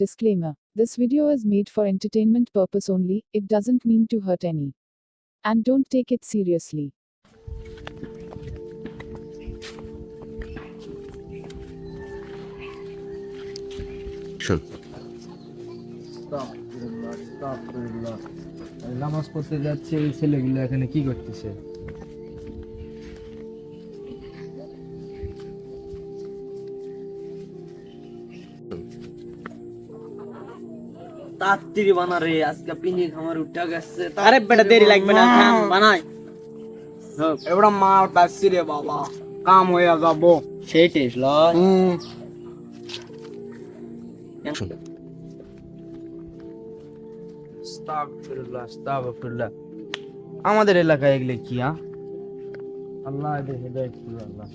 Disclaimer This video is made for entertainment purpose only, it doesn't mean to hurt any. And don't take it seriously. শোন আস্তাগফিরুল্লাহ, আস্তাগফিরুল্লাহ। আমি নামাজ পড়তে যাচ্ছে এই ছেলেগুলো এখানে কি করতেছে তাড়াতাড়ি বানা রে আজকে পিনি খামার উঠা গেছে আরে বেটা দেরি লাগবে না খান বানাই। এবার মার পাচ্ছি রে বাবা কাম হয়ে যাব। সেই টেস্ট লয়। আমাদের এলাকায় এগুলো কি হ্যাঁ আল্লাহ হেদায়েত করুন আল্লাহ।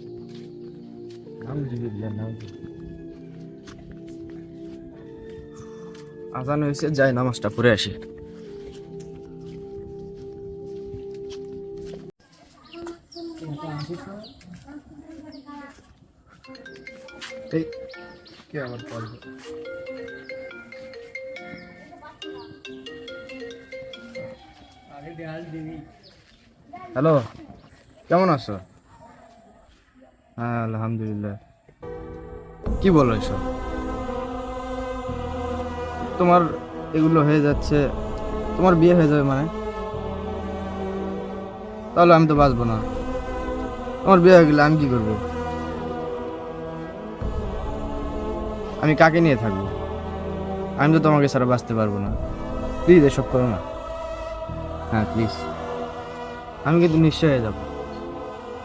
আজান হয়েছে যাই নামাজটা পড়ে আসি। হ্যালো কেমন আছো? হ্যাঁ আলহামদুলিল্লাহ। কি বলো এসব? তোমার এগুলো হয়ে যাচ্ছে, তোমার বিয়ে হয়ে যাবে মানে। তাহলে আমি তো বাঁচবো না। আমার বিয়ে হয়ে গেলে আমি কি করব? আমি কাকে নিয়ে থাকব? আমি তো তোমাকে ছাড়া বাঁচতে পারব না। প্লিজ এসব করো না। হ্যাঁ প্লিজ আমি কিন্তু নিশ্চয় হয়ে যাব।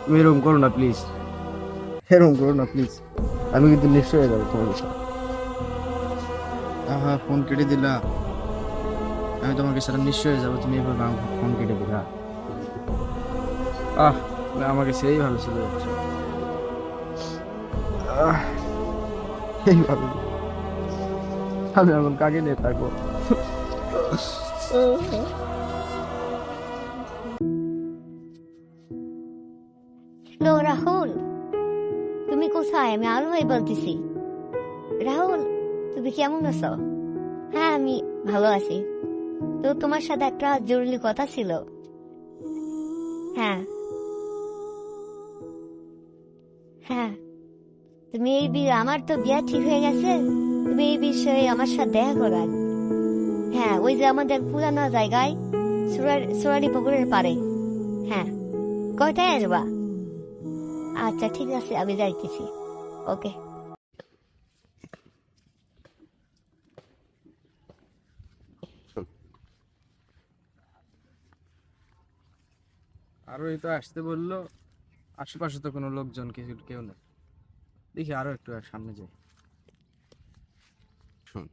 তুমি এরকম করো না প্লিজ এরকম করো না প্লিজ আমি কিন্তু নিশ্চয় হয়ে যাব তোমার সাথে হ্যাঁ ফোন কেটে দিলা। আমি তোমাকে সারা নিশ্চয় হয়ে যাব তুমি এভাবে আমাকে ফোন কেটে দিলা। আহ আমাকে সেইভাবে চলে যাচ্ছ। আহ, এইভাবে। আমি এখন কাকে নিয়ে থাকব? হ্যালো রাহুল তুমি কোথায়? আমি আরও বলতেছি। রাহুল তুমি কেমন আছো? আমি ভালো আছি। তো তোমার সাথে একটা জরুরি কথা ছিল। হ্যাঁ। হ্যাঁ। তুমি এই বিয়ে আমার তো বিয়ে ঠিক হয়ে গেছে। তুমি এই বিষয়ে আমার সাথে দেখা করার হ্যাঁ ওই যে আমাদের পুরানো জায়গায় সুরারি পুকুরের পারে হ্যাঁ। কয়টায় আসবা? আচ্ছা ঠিক আছে, আমি যাইতেছি। ওকে। আরও এই তো আসতে বলল আশেপাশে তো কোনো লোকজন কিছু কেউ নেই। দেখি আরও একটু সামনে যাই। শোন।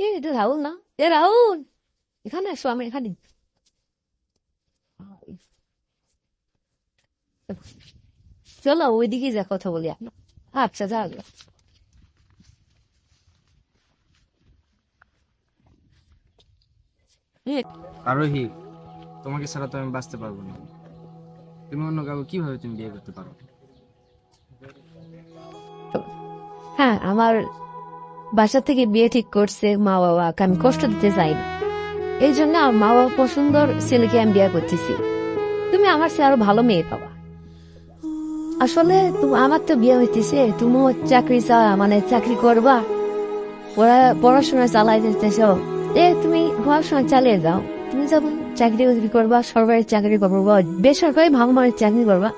এ এটা রাহুল না? এ রাহুল! এখানে আসো আমি এখানে। চলো ওইদিকে যা কথা বলি আচ্ছা যাও যাও। আরোহী তোমাকে ছাড়া তো আমি বাঁচতে পারব না। তুমি অন্য কাউকে কীভাবে তুমি বিয়ে করতে পারো? হ্যাঁ আমার বাসা থেকে বিয়ে ঠিক করছে মা বাবা আমি কষ্ট দিতে চাই না। এই জন্য আমার মা বাবা পছন্দর ছেলেকে আমি বিয়ে করতেছি। তুমি আমার চেয়ে আরও ভালো মেয়ে পাবা। আসলে তুমি আমার তো বিয়ে হইতেছে তুমিও চাকরি চা- মানে চাকরি করবা, পড়া- পড়াশোনা চালাই যেতেছ এ, তুমি পড়াশোনা চালিয়ে যাও। তুমি যখন চাকরি বাকরি করবা সরকারি চাকরি করব বা বেসরকারি ভালো মানের চাকরি করবা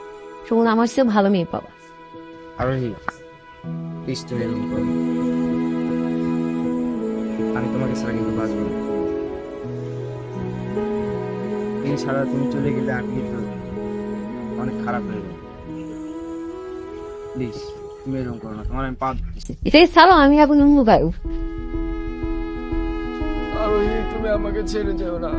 তখন আমার চেয়ে ভালো মেয়ে পাবা। আরোহী প্লিজ তুমি এরকম করো। আমি তোমাকে ছাড়া কিন্তু বাঁচবো না। ছাড়া তুমি চলে গেলে আমি কিন্তু অনেক খারাপ হয়ে যাব। প্লিজ তুমি এরকম করো না। তোমার আমি পা এটাই ছাড়ো আমি এখন অন্য তুমি আমাকে ছেড়ে যেও না।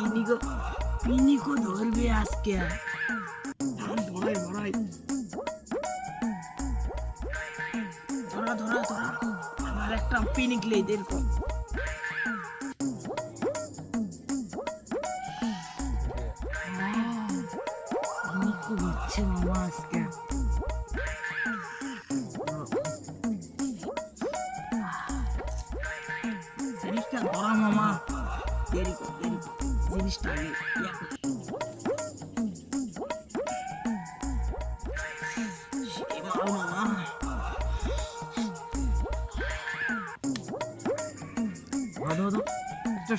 পিনিকো পিনিকো ধরবে আজকে ধরাই ধরাই ধরা ধরা ধরা। আমার একটা পিনিক লেই মামা আজকে। জিনিসটা ধরা মামা। দেরি কর দেরি কর। জিনিসটা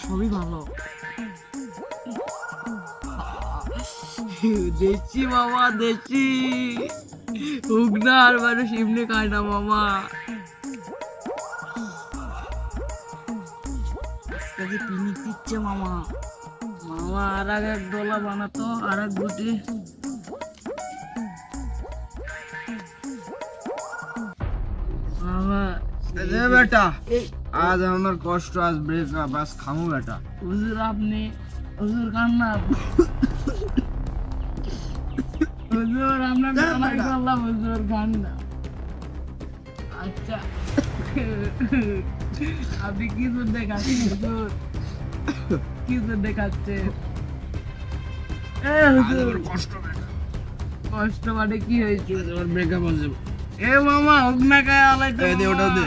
সবই ভালো দেশি মামা দেশি হুগনা আর মানুষ এমনি খায় না মামা। আজকে দিচ্ছে মামা। আর এক ডলা বানাতো আর এক গুটি। বেটা আজ আমার কষ্ট আজ ব্রেকআপ আজ খামু বেটা। হুজুর আপনি হুজুর কান্না হুজুর আপনার কান্না করলাম হুজুর কান্না। আচ্ছা। আপনি কিছু দেখাচ্ছেন হুজুর? কিছু দেখাচ্ছেন এ হুজুর। কষ্ট কষ্ট মানে কি হয়েছে? ব্রেকআপ হয়ে এ মামা উগনা গায়ে আলাইছে দে, ওটাও দে।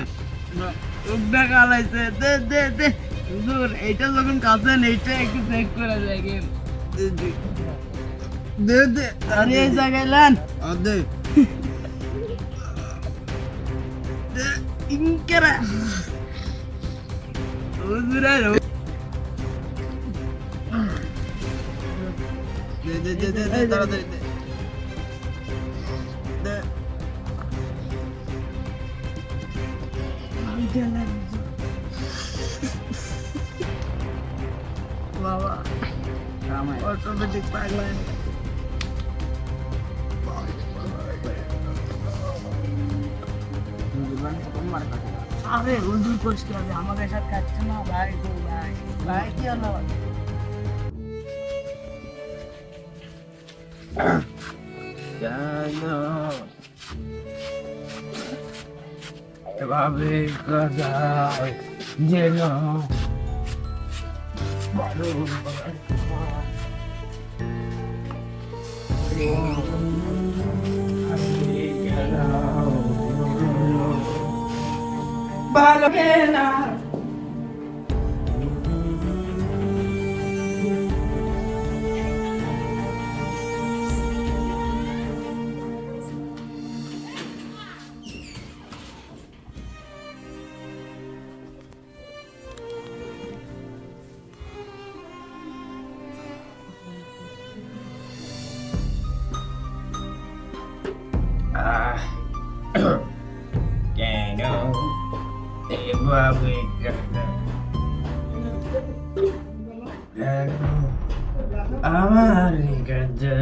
গায়ে আলাইছে। দে দে দে। হুজুর এইটা যখন কাছেন এইটা একটু চেক করে দেখেন। দে দে। দে দে। আরে এই জায়গায় লান। আর দে ইনকেরা। হুজুর আর দে দে দে দে দে তাড়াতাড়ি দে দে বাবা অটোমেটিক পাগলাইন আরে হুজুর কষ্ট হবে আমাদের সাথে খাচ্ছে না ভাই গো ভাই ভাই কি হলো কেন এভাবে কাদায় যেন ভালো না এভাবে কেন আমার কাছে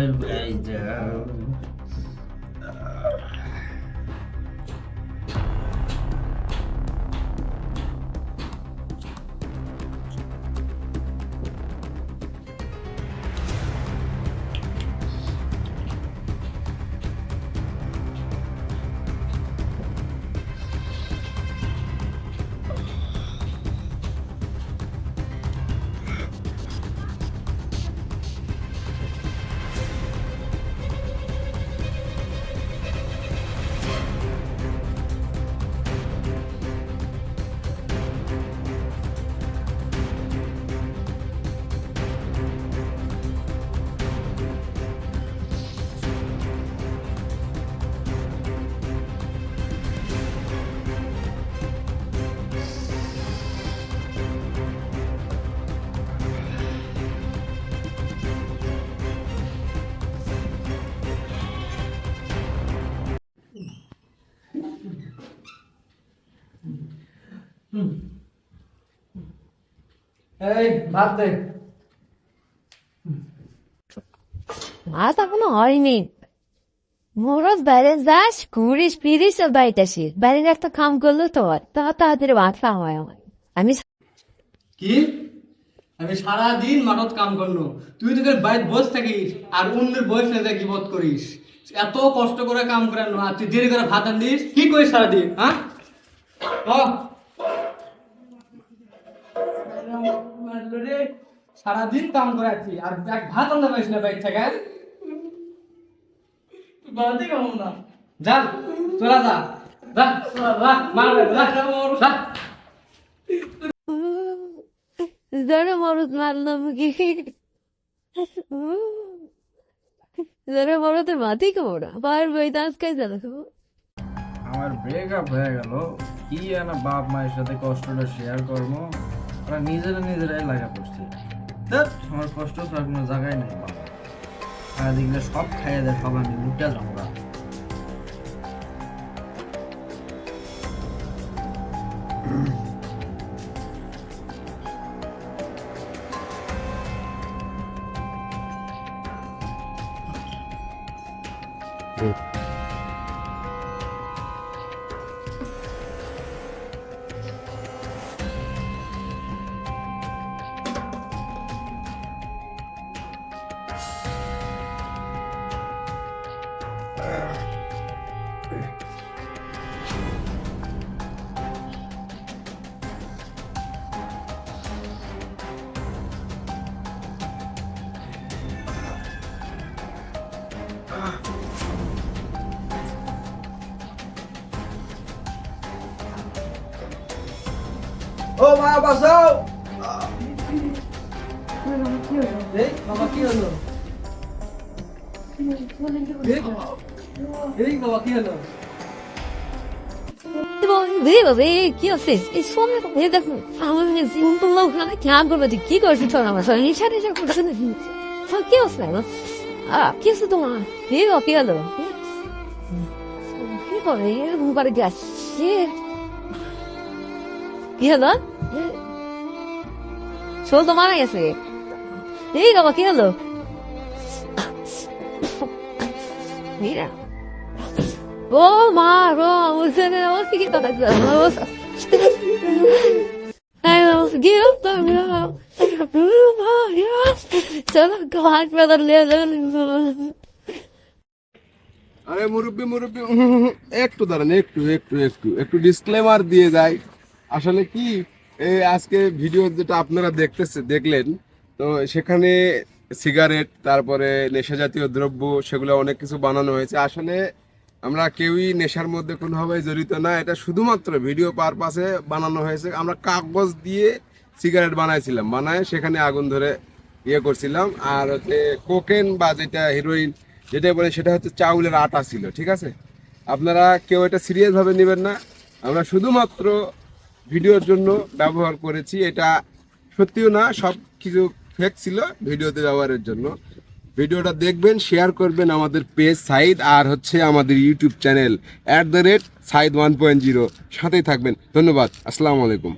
এই ভাত দে। ভাত এখনও হয়নি। মোরজ বাইরে যাস ঘুরিস ফিরিস আর বাড়িতে আসিস বাইরের একটা কাম করল তো তা তাড়াতাড়ি ভাত খাওয়া হয় আমার আমি কি? আমি সারা দিন মাঠত কাম করনো তুই তোকে বাইর বস থাকিস আর অন্যের বয়স করিস। এত কষ্ট করে কাম করে না তুই দেরি করে ভাত আনিস কি করিস সারাদিন হ্যাঁ? সারাদিন কাম করে আছি আর এক ভাত আনতে পারিস না বাইর থেকে না যা চলা যা মারলাম কি বার বই খাই জানো আমার ব্রেকআপ হয়ে গেল। কি বাপ মায়ের সাথে কষ্টটা শেয়ার করব। ওরা নিজেরা নিজেরাই লাগা পড়ছে ধ্যাৎ, আমার কষ্ট ছাড়া কোনো জায়গায় নেই বাবা। দেখলে সব খাইয়ে দেয় সব আমি লুটা যাব ও মা বাসাও এই বাবা কি হলো এই, এই বাবা, কি হলো? কি আছে এই সোমে এই দেখো, আমার সিম্পল লোক না খেয়াল করবে, তুই কি করছিস? তোর আমার সঙ্গে ইচ্ছা টিচ্ছা করছিস না কি আহ কি আছে তোমার? এই বাবা, কি হলো? কি করে? এরকম করে গেছে। কি হলো? শোল তো মারা গেছে? এই বাবা, কি হলো? Mira. Oh, Maro, você não fica da nossa. I don't give a চলো ঘাট পেদার আরে মুরব্বী মুরব্বী একটু দাঁড়ান একটু একটু একটু একটু ডিসক্লেমার দিয়ে যাই আসলে কি এই আজকে ভিডিও যেটা আপনারা দেখতেছে দেখলেন তো সেখানে সিগারেট তারপরে নেশা জাতীয় দ্রব্য সেগুলো অনেক কিছু বানানো হয়েছে আসলে আমরা কেউই নেশার মধ্যে কোনোভাবে জড়িত না। এটা শুধুমাত্র ভিডিও পারপাসে বানানো হয়েছে। আমরা কাগজ দিয়ে সিগারেট বানাইছিলাম। বানায় সেখানে আগুন ধরে ইয়ে করছিলাম। আর হচ্ছে কোকেন বা যেটা হিরোইন যেটা বলে সেটা হচ্ছে চাউলের আটা ছিল, ঠিক আছে? আপনারা কেউ এটা সিরিয়াসভাবে নেবেন না। আমরা শুধুমাত্র ভিডিওর জন্য ব্যবহার করেছি। এটা সত্যিও না, সব কিছু ফেক ছিল ভিডিওতে ব্যবহারের জন্য। ভিডিওটা দেখবেন শেয়ার করবেন আমাদের পেজ সাইদ আর হচ্ছে আমাদের YouTube channel at the rate Saeed one point zero সাথেই থাকবেন। ধন্যবাদ। আসসালামু আলাইকুম।